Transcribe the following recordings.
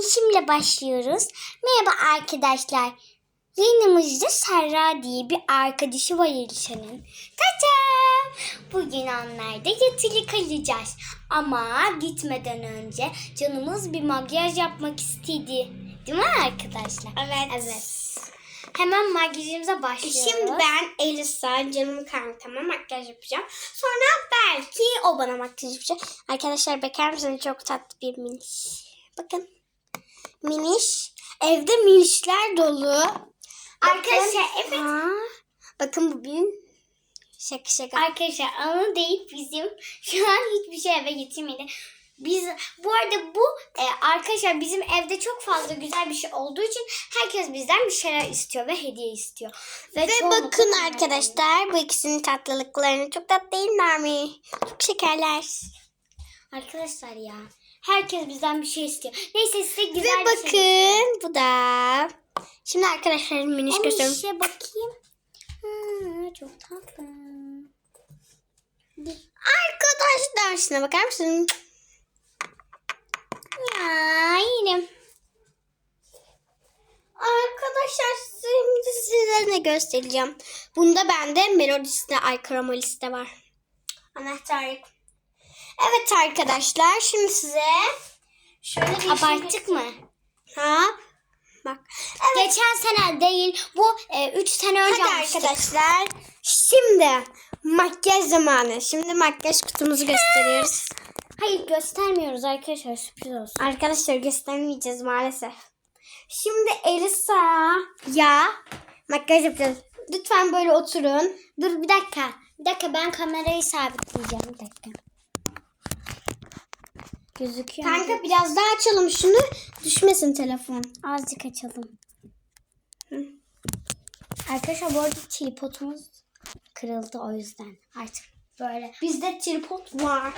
minişimle başlıyoruz. Merhaba arkadaşlar. Yanımızda Serra diye bir arkadaşı var Elisa'nın. Tata! Bugün onlarda yatılı kalacağız. Ama gitmeden önce canımız bir makyaj yapmak istedi. Değil mi arkadaşlar? Evet. Evet. Hemen makyajımıza başlıyoruz. Şimdi ben Elisa canımın kankama makyaj yapacağım. Sonra belki o bana makyaj yapacak. Arkadaşlar bakar mısınız çok tatlı bir miniş. Bakın. Miniş. Evde minişler dolu. Arkadaşlar, evet. Ha, Bakın bu bir şaka şaka. Arkadaşlar onu değil bizim şu an hiçbir şey eve getirmedi. Biz bu arada bu e, arkadaşlar bizim evde çok fazla güzel bir şey olduğu için herkes bizden bir şeyler istiyor ve hediye istiyor. Ve çoğunlukla bakın arkadaşlar bu ikisinin tatlılıklarını çok tatlı değiller mi? Çok şekerler. Arkadaşlar ya herkes bizden bir şey istiyor. Neyse size güzel Ve bir şey. bakın bu da. Şimdi arkadaşlar miniş Ama gösteriyorum. işe bakayım. Ha, çok tatlı. Arkadaşlar şuna bakar mısın? Ya yine. Arkadaşlar şimdi size ne göstereceğim. Bunda bende melodisinde ay kromaliste var. Anahtarlık. Evet arkadaşlar şimdi size şöyle bir şey Abarttık mı? Ha? Bak. Evet. Geçen sene değil bu 3 sene önce Hadi almıştık. arkadaşlar. Şimdi makyaj zamanı. Şimdi makyaj kutumuzu gösteriyoruz. Hayır göstermiyoruz arkadaşlar sürpriz olsun. Arkadaşlar göstermeyeceğiz maalesef. Şimdi Elisa ya makyaj yapacağız. Lütfen böyle oturun. Dur bir dakika. Bir dakika ben kamerayı sabitleyeceğim. Bir dakika. Gözüküyor mu? Kanka biraz daha açalım şunu. Düşmesin telefon. Azıcık açalım. Hı. Arkadaşlar bu arada tripodumuz kırıldı o yüzden. Artık böyle. Bizde tripod var.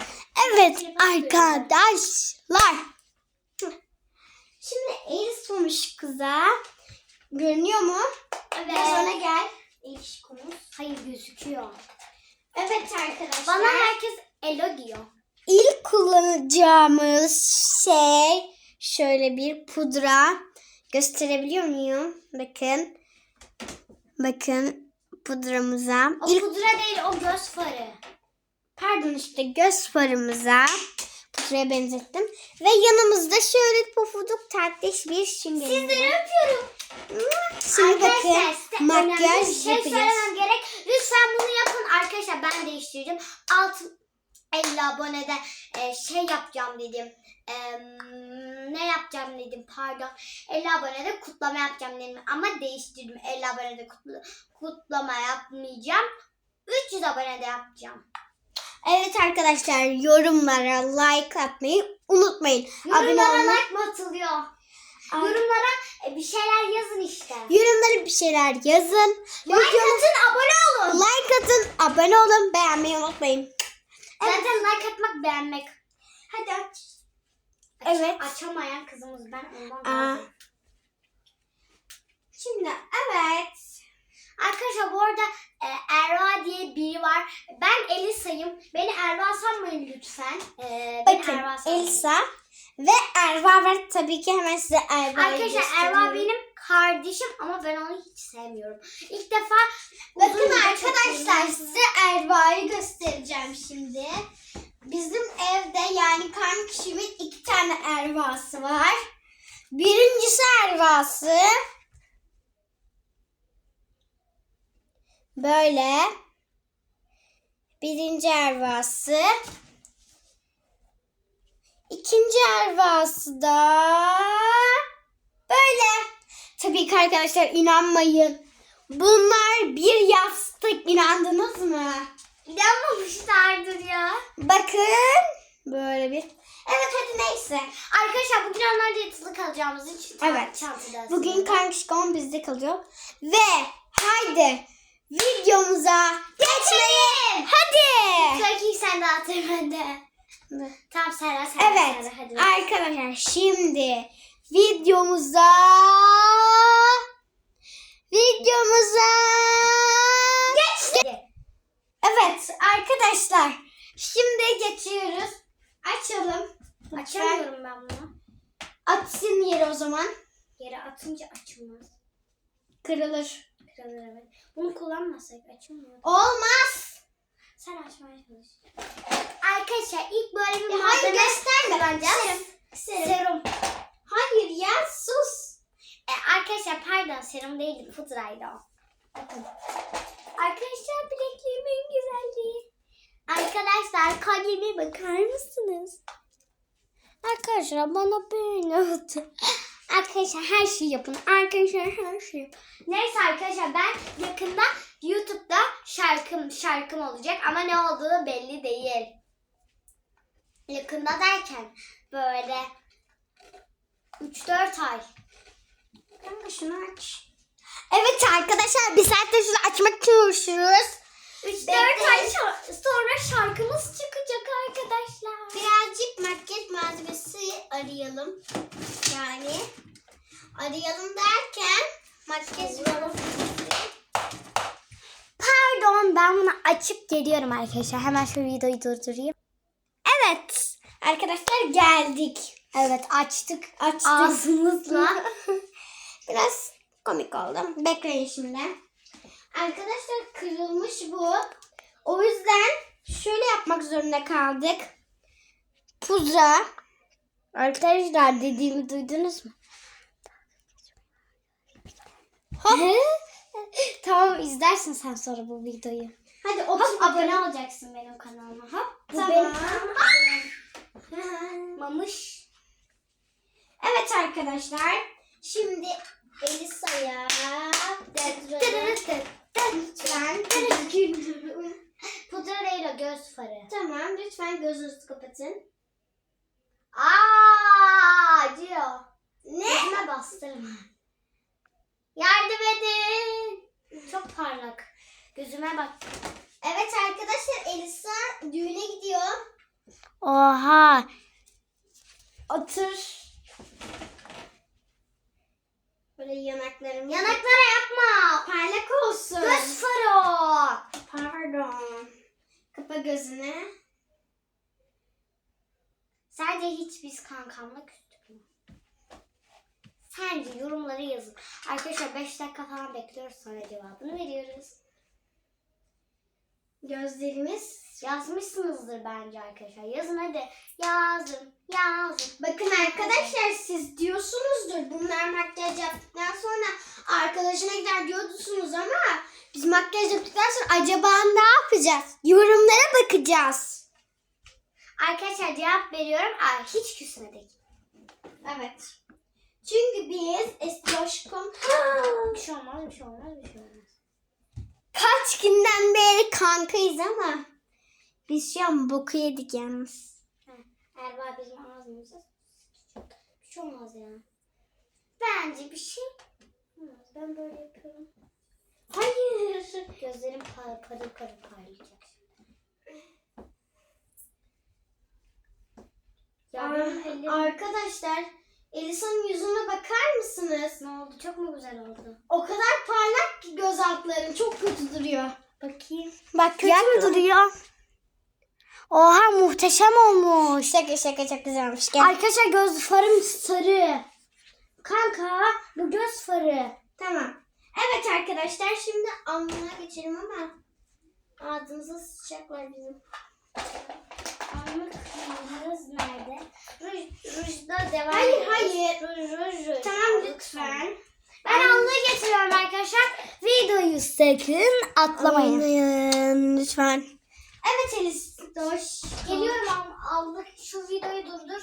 Evet arkadaşlar. Şimdi el sunmuş kıza. Görünüyor mu? Biraz öne gel. İlişkimiz. Hayır gözüküyor. Evet arkadaşlar. Bana herkes elo diyor. İlk kullanacağımız şey şöyle bir pudra. Gösterebiliyor muyum? Bakın. Bakın pudramıza. O İlk, pudra değil o göz farı. pardon işte göz farımıza pudraya benzettim. Ve yanımızda şöyle pofuduk tatlış bir şimdimiz var. öpüyorum. Şimdi Arkadaşlar bakın makyaj şey yapacağız. söylemem gerek. Lütfen bunu yapın arkadaşlar ben değiştireceğim. Alt 50 abonede e, şey yapacağım dedim. E, ne yapacağım dedim pardon. 50 abonede kutlama yapacağım dedim ama değiştirdim. 50 abonede kutla, kutlama yapmayacağım. 300 abonede yapacağım. Evet arkadaşlar yorumlara like atmayı unutmayın. Abone Yorumlara olmayı. like mı atılıyor? Yorumlara e, bir şeyler yazın işte. Yorumlara bir şeyler yazın. Like atın abone olun. Like atın, abone olun, beğenmeyi unutmayın. Zaten like atmak beğenmek. Hadi aç. Evet. Açamayan kızımız ben ondan Aa. Şimdi evet. Arkadaşlar bu arada e, Erva diye biri var. Ben Elisa'yım. Beni Erva sanmayın lütfen. E, beni Bakın Erva sanmayın. Elsa ve Erva var. Tabii ki hemen size Erva'yı Arkadaşlar Erva benim kardeşim ama ben onu hiç sevmiyorum. İlk defa Bakın arkadaşlar size Erva'yı göstereceğim şimdi. Bizim evde yani kan kişimin iki tane Erva'sı var. Birincisi Erva'sı. Böyle. Birinci Erva'sı. İkinci Erva'sı da böyle. Tabii ki arkadaşlar inanmayın. Bunlar bir yastık inandınız mı? İnanmamışlardır ya. Bakın böyle bir. Evet hadi neyse. Arkadaşlar bugün onlarda yatılı kalacağımız için Evet. çantada Bugün kankişkom bizde kalıyor. Ve haydi videomuza geçmeyin. Hadi. İyi sen de atır ben de. Tamam Serra Serra Evet Serra, hadi. arkadaşlar şimdi videomuza videomuza Geçti. Evet arkadaşlar şimdi geçiyoruz. Açalım. Açamıyorum ben bunu. Atsın yere o zaman. Yere atınca açılmaz. Kırılır. Kırılır evet. Bunu kullanmasak açılmıyor. Olmaz. Sen açmaya çalış. Arkadaşlar ilk böyle bir Ya hayır malzeme gösterme. Serum. Serum. Hayır ya sus. E, arkadaşlar pardon serum değildi pudraydı o. Bakın. Arkadaşlar bilekliğimin güzelliği. Arkadaşlar kalyeme bakar mısınız? Arkadaşlar bana böyle oldu. Arkadaşlar her şeyi yapın. Arkadaşlar her şeyi. Neyse arkadaşlar ben yakında YouTube'da şarkım şarkım olacak ama ne olduğu belli değil. Yakında derken böyle 3-4 ay. Kanka şunu aç. Evet arkadaşlar bir saattir şunu açmak için uğraşıyoruz. 3-4 Bekle. ay sonra şarkımız çıkacak arkadaşlar. Birazcık makyaj malzemesi arayalım. Yani arayalım derken makyaj malzemesi. Pardon ben bunu açıp geliyorum arkadaşlar. Hemen şu videoyu durdurayım. Evet arkadaşlar geldik. Evet açtık. Açtık. Ağzımızla. Biraz komik oldu. Bekleyin şimdi. Arkadaşlar kırılmış bu. O yüzden şöyle yapmak zorunda kaldık. Pudra. Arkadaşlar dediğimi duydunuz mu? Hop. tamam izlersin sen sonra bu videoyu. Hadi otur Hop abone olacaksın benim kanalıma. Hop. Bu Tamam. benim kanalım. Mamış. Evet arkadaşlar. Şimdi Elisa'ya lütfen Pudra değil o göz farı. Tamam lütfen gözünüzü kapatın. Aa, acıyor. Ne? Gözüme bastırma. Yardım edin. Çok parlak. Gözüme bak. Evet arkadaşlar Elisa düğüne gidiyor. Oha. Otur. Böyle yanaklarım. Yanaklara yapma. parlak olsun. Göz farı o. Pardon. Kapa gözünü. Sence hiç biz kankamla küstük mü? Sence yorumları yazın. Arkadaşlar 5 dakika falan bekliyoruz sonra cevabını veriyoruz. Gözlerimiz. Yazmışsınızdır bence arkadaşlar. Yazın hadi. Yazın. Yazın. Bakın arkadaşlar siz diyorsunuzdur bunlar makyaj yaptıktan sonra arkadaşına gider diyorsunuz ama biz makyaj yaptıktan sonra acaba ne yapacağız? Yorumlara bakacağız. Arkadaşlar cevap veriyorum. Ay, hiç küsmedik. Evet. Çünkü biz Esloşkom Bir şey olmaz, bir şey olmaz, bir şey olmaz. kaç günden beri kankayız ama biz şu an boku yedik yalnız. Erba bizim ağzımıza sıçacak. Bir şey olmaz ya. Bence bir şey olmaz. Ben böyle yapıyorum. Hayır. Gözlerim par parıl parıl parlayacak. Ya benim ellerim Arkadaşlar Elisa'nın yüzüne bakar mısınız? ne oldu? Çok mu güzel oldu? O kadar parlak ki göz altlarım çok kötü duruyor. Bakayım. Bak Kötü mü duruyor? Oha muhteşem olmuş. Şaka şaka çok güzel olmuş. Gel. Arkadaşlar göz farım sarı. Kanka bu göz farı. Tamam. Evet arkadaşlar şimdi alnına geçelim ama ağzımıza sıçacaklar bizim. Anlık ruj nerede? Ruj, rujda devam Hayır, hayır. Ruj, ruj, ruj. Tamam lütfen. Ben allığı getiriyorum arkadaşlar. Videoyu sakın. Atlamayın lütfen. Evet Elis. Hoş. Geliyorum al, aldık. Şu videoyu durdur.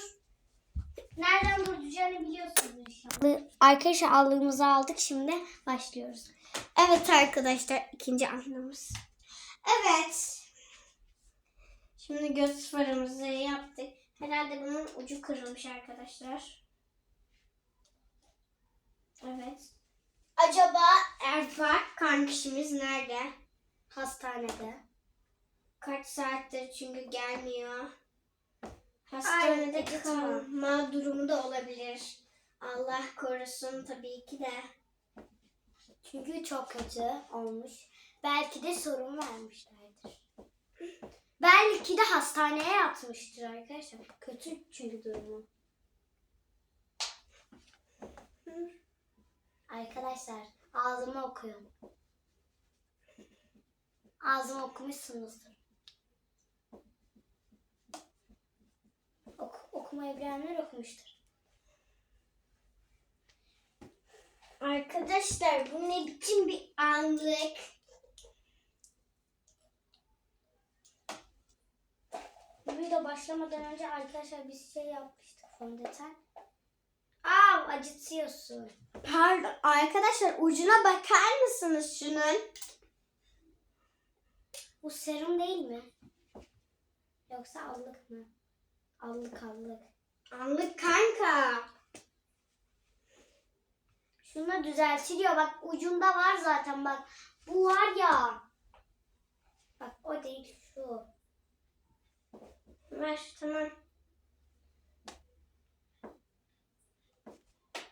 Nereden durduracağını biliyorsunuz inşallah. Arkadaşlar allığımızı aldık. Şimdi başlıyoruz. Evet arkadaşlar ikinci anlamız. Evet. Şimdi göz farımızı yaptık. Herhalde bunun ucu kırılmış arkadaşlar. Evet. Acaba Erfa kankişimiz nerede? Hastanede. Kaç saattir çünkü gelmiyor. Hastanede kalma durumu da olabilir. Allah korusun tabii ki de. Çünkü çok kötü olmuş. Belki de sorun vermişlerdir. Belki de hastaneye yatmıştır arkadaşlar. Kötü çünkü durumu. Arkadaşlar ağzımı okuyun. Ağzımı okumuşsunuzdur. Okumayı bilenler okumuştur. Arkadaşlar bu ne biçim bir anlık? Bu video başlamadan önce arkadaşlar biz şey yapmıştık fondöten. Aa acıtıyorsun. Pardon arkadaşlar ucuna bakar mısınız şunun? Bu serum değil mi? Yoksa allık mı? Allık allık. Anlık kanka. Şunu düzeltiliyor. Bak ucunda var zaten bak. Bu var ya. Bak o değil şu. Ver tamam.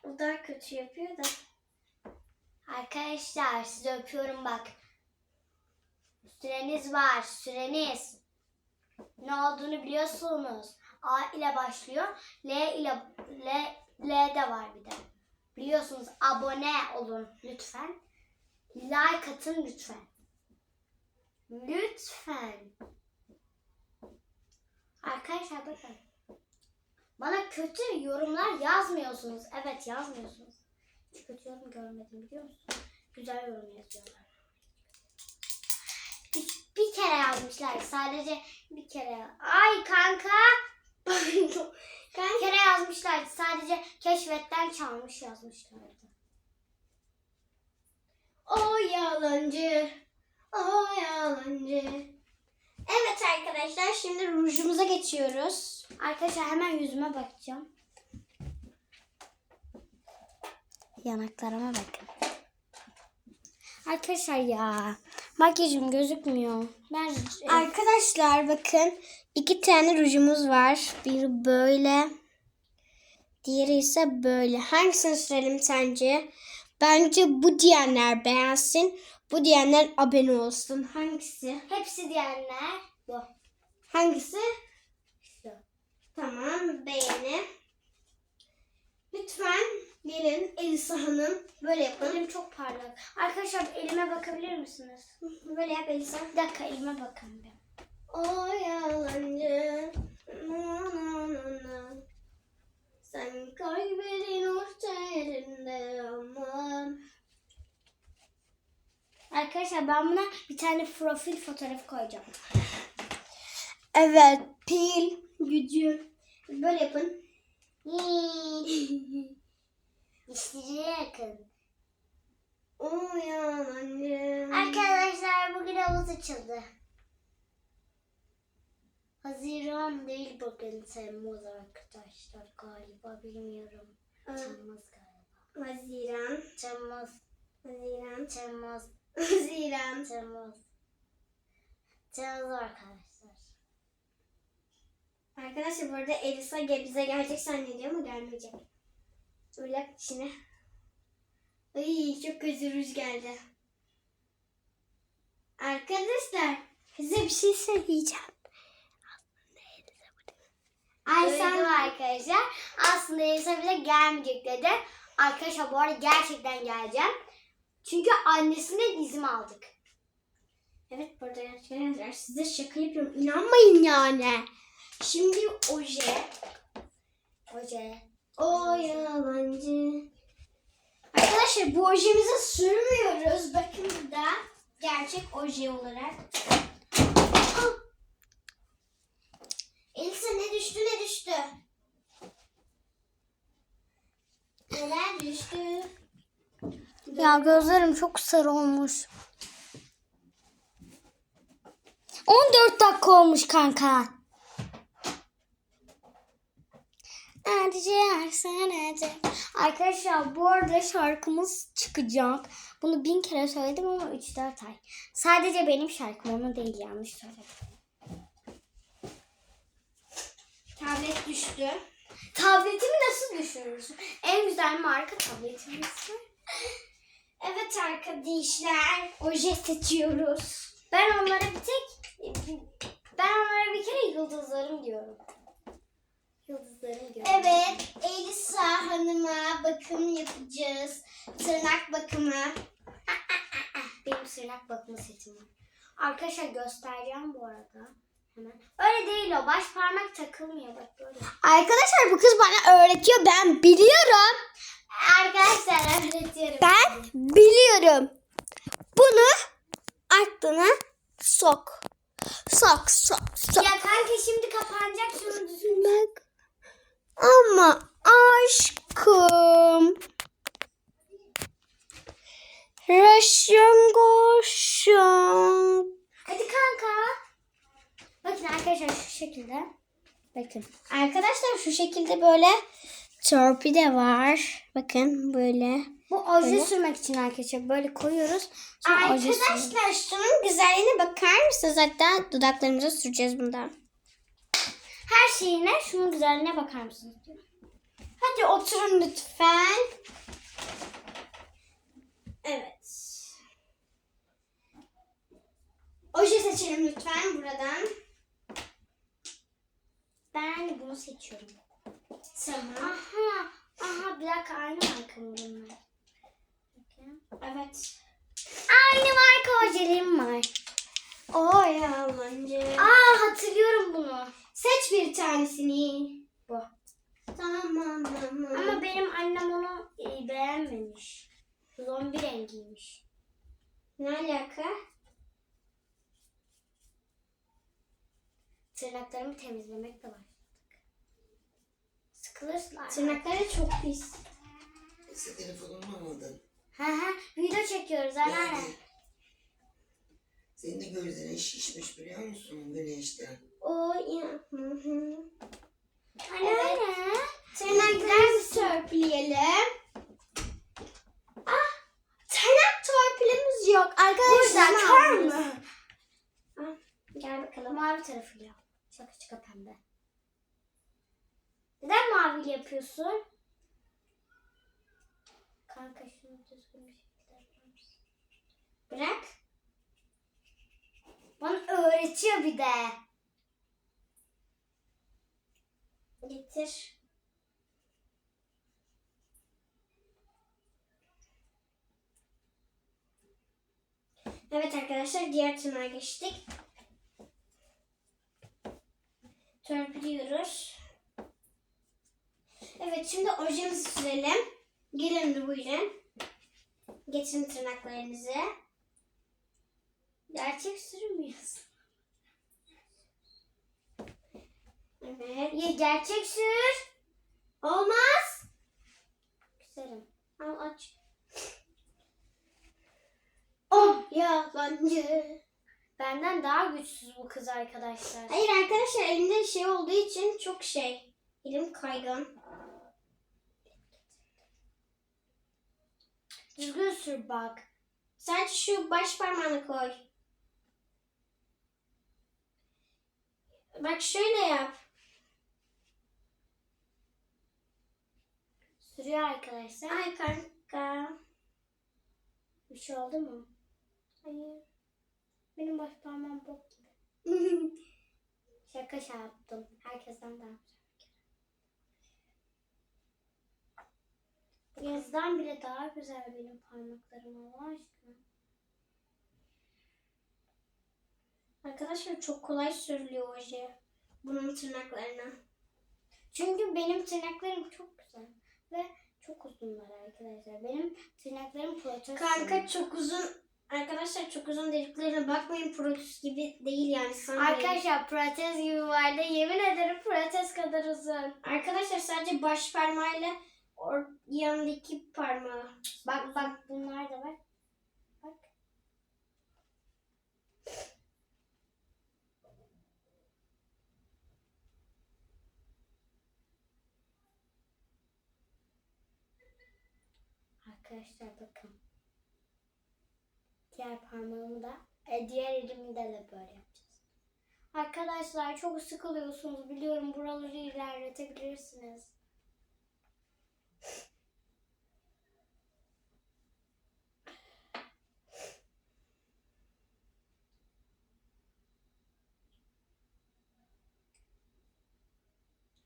O daha kötü yapıyor da. Arkadaşlar sizi öpüyorum bak. Süreniz var. Süreniz. Ne olduğunu biliyorsunuz. A ile başlıyor. L ile L, L de var bir de. Biliyorsunuz abone olun lütfen. Like atın lütfen. Lütfen. Arkadaşlar bakın. Bana kötü yorumlar yazmıyorsunuz. Evet yazmıyorsunuz. Hiç kötü yorum görmedim biliyor musun? Güzel yorum yazıyorlar. Bir, bir kere yazmışlar. Sadece bir kere. Ay kanka. Bir kere yazmışlar. Sadece keşfetten çalmış yazmışlardı. O yalancı. O yalancı. Evet arkadaşlar şimdi rujumuza geçiyoruz. Arkadaşlar hemen yüzüme bakacağım. Yanaklarıma bakın. Arkadaşlar ya makyajım gözükmüyor. Ben Arkadaşlar bakın iki tane rujumuz var. Biri böyle. Diğeri ise böyle. Hangisini sürelim sence? Bence bu diyenler beğensin. Bu diyenler abone olsun. Hangisi? hepsi diyenler bu. Hangisi? Şu. Tamam beğeni. Lütfen gelin Elisa Hanım böyle yapalım. Elim çok parlak. Arkadaşlar elime bakabilir misiniz? Böyle yap Elisa. Bir dakika elime bakın bir. O yalancı. Na, na, na, na. Sen kalbinin orta yerinde aman. Arkadaşlar ben buna bir tane profil fotoğrafı koyacağım. Evet pil gücü. Böyle yapın. Dişlere yakın. O yalancı. Arkadaşlar bugün havuz açıldı. Haziran değil bugün Temmuz arkadaşlar galiba bilmiyorum. Temmuz galiba. Haziran. Temmuz, Haziran. Temmuz, Haziran. Temmuz. Temmuz arkadaşlar. Arkadaşlar bu arada Elisa bize gelecek zannediyor ama gelmeyecek. Yap içine. Ay çok kötü rüz geldi. Arkadaşlar size bir şey söyleyeceğim. Ay sen arkadaşlar aslında Elisa bize gelmeyecek dedi. Arkadaşlar bu arada gerçekten geleceğim. Çünkü annesinden izin aldık. Evet burada arkadaşlar size şaka yapıyorum. İnanmayın yani. Şimdi oje. Hoca. O yalancı. Arkadaşlar bu ojemizi sürmüyoruz. Bakın burada gerçek oje olarak. Elisa ne düştü ne düştü? Neler düştü? Ya gözlerim çok sarı olmuş. 14 dakika olmuş kanka. Arkadaşlar bu arada şarkımız çıkacak. Bunu bin kere söyledim ama 3-4 ay. Sadece benim şarkım onu değil yanlış söyledim. Tablet düştü. Tabletimi nasıl düşürürsün? En güzel marka tabletimiz. Evet arkadaşlar oje seçiyoruz. Ben onlara bir tek ben onlara bir kere yıldızlarım diyorum. Evet Elisa Hanım'a bakım yapacağız. tırnak bakımı. Benim tırnak bakımı setim var. Arkadaşlar göstereceğim bu arada. Hemen. Öyle değil o. Baş parmak takılmıyor. Bak böyle. Arkadaşlar bu kız bana öğretiyor. Ben biliyorum. Arkadaşlar öğretiyorum. Ben biliyorum. Bunu aklına sok. Sok sok sok. Ya kanka şimdi kapanacak şunu düzgün. Bak. Ama aşkım. Raşın koşun. Hadi kanka. Bakın arkadaşlar şu şekilde. Bakın. Arkadaşlar şu şekilde böyle torpide var. Bakın böyle. Bu oje sürmek için arkadaşlar. Böyle koyuyoruz. Sonra. Arkadaşlar şunun güzelliğine bakar mısınız? Hatta dudaklarımıza süreceğiz bundan. Her şeyine şunun güzelliğine bakar mısınız? Hadi oturun lütfen. Evet. Oje seçelim lütfen buradan. Ben bunu seçiyorum. Tamam. Aha. Aha bir dakika aynı marka mı bunlar? Evet. Aynı marka ojelerim var. O yalancı. Aa hatırlıyorum bunu. Seç bir tanesini. Bu. Tamam. Ama benim annem onu e, beğenmemiş. Zombi rengiymiş. ne alaka? Tırnaklarımı temizlemek de var. Sıkılırsın. Tırnakları çok pis. Neyse telefonumu almadın. Hı hı. Video çekiyoruz anneanne. Senin de gözlerin şişmiş biliyor musun güneşten? O ya. Hı hı. Anneanne. Tırnaklarımızı törpüleyelim. Ah, tırnak torpilimiz yok. Arkadaşlar Burada kör kör mü? Ah, Gel bakalım. Mavi tarafıyla. Şaka şaka pembe. Neden maviyle yapıyorsun? Kanka şunu düzgün bir şekilde yapar mısın? Bırak. Bana öğretiyor bir de. Getir. Evet arkadaşlar diğer tırnağa geçtik. Törpülüyoruz. Evet şimdi ojemizi sürelim. Gelin buyurun. Getirin tırnaklarınızı. Gerçek sürmüyorsun. Evet. Ya gerçek sür. Olmaz. Güzelim. Al aç. Oh yalancı. Benden daha güçsüz bu kız arkadaşlar. Hayır arkadaşlar elimde şey olduğu için çok şey. Elim kaygan. Düzgün sür bak. Sadece şu baş parmağını koy. Bak şöyle yap. Sürüyor arkadaşlar. Ay kanka. Bir şey oldu mu? Hayır. Benim baş parmağım bok gibi. Şaka şey yaptım. Herkesten daha güzel. Yazdan bile daha güzel benim parmaklarım Allah aşkına. Arkadaşlar çok kolay sürülüyor oje. Bunun tırnaklarına. Çünkü benim tırnaklarım çok güzel. Ve çok uzunlar arkadaşlar. Benim tırnaklarım protez. Kanka çok uzun. Arkadaşlar çok uzun dediklerine bakmayın protez gibi değil yani sanmayın. Arkadaşlar protez gibi vardı. Yemin ederim protez kadar uzun. Arkadaşlar sadece baş parmağıyla or yanındaki parmağı. Bak bak bunlar da var. Bak. Arkadaşlar bakın. Diğer parmağımı da, e, diğer elimi de, de böyle yapacağız. Arkadaşlar çok sıkılıyorsunuz biliyorum. Buraları ilerletebilirsiniz.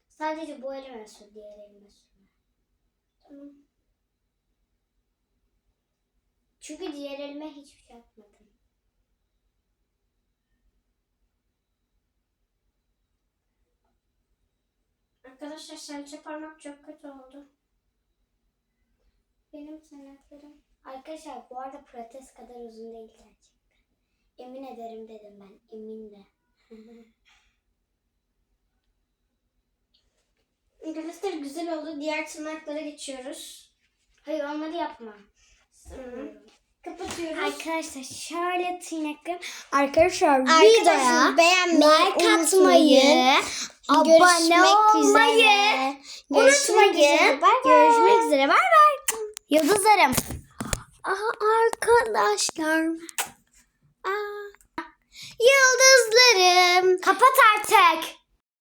Sadece bu elime sür, diğer elime sürme. Tamam. Çünkü diğer elime hiçbir şey yapmadım. Arkadaşlar serçe parmak çok kötü oldu. Benim tırnaklarım. Arkadaşlar bu arada protez kadar uzun değil gerçekten. Emin ederim dedim ben. Emin de. Arkadaşlar güzel oldu. Diğer tırnaklara geçiyoruz. Hayır onları yapma. Kapatıyoruz. Arkadaşlar şöyle tırnaklarım. Arkadaşlar beğenmeyi, like unutmayın. abone Görüşmek olmayı unutmayın. Görüşmek üzere. Bay bay. Yıldızlarım. Aha arkadaşlar. Aa. Yıldızlarım. Kapat artık.